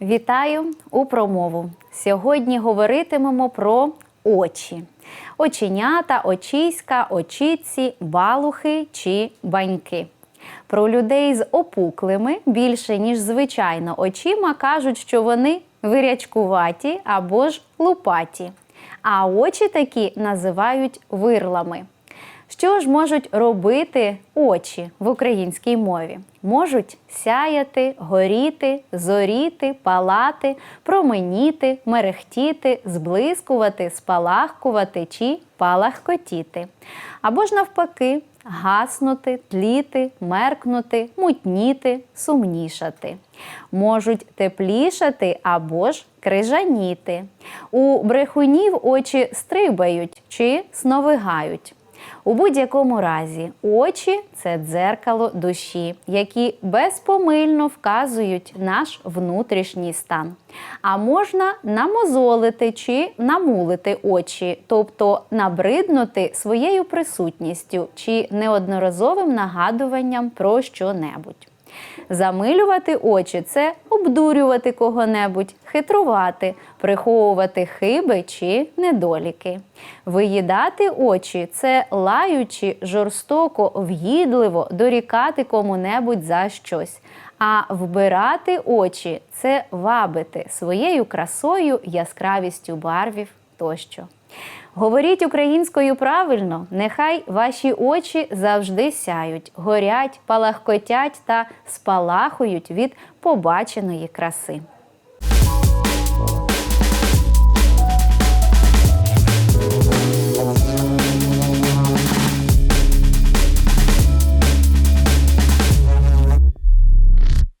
Вітаю у промову. Сьогодні говоритимемо про очі. Оченята, очиська, очіці, балухи чи баньки. Про людей з опуклими більше, ніж звичайно, очима кажуть, що вони вирячкуваті або ж лупаті. А очі такі називають вирлами. Що ж можуть робити очі в українській мові? Можуть сяяти, горіти, зоріти, палати, променіти, мерехтіти, зблискувати, спалахкувати чи палахкотіти. Або ж навпаки, гаснути, тліти, меркнути, мутніти, сумнішати. Можуть теплішати або ж крижаніти. У брехунів очі стрибають чи сновигають. У будь-якому разі, очі це дзеркало душі, які безпомильно вказують наш внутрішній стан. А можна намозолити чи намулити очі, тобто набриднути своєю присутністю чи неодноразовим нагадуванням про що-небудь. Замилювати очі це обдурювати кого-небудь, хитрувати, приховувати хиби чи недоліки. Виїдати очі це лаючи, жорстоко, в'їдливо дорікати кому-небудь за щось. А вбирати очі це вабити своєю красою, яскравістю барвів тощо. Говоріть українською правильно, нехай ваші очі завжди сяють, горять, палахкотять та спалахують від побаченої краси.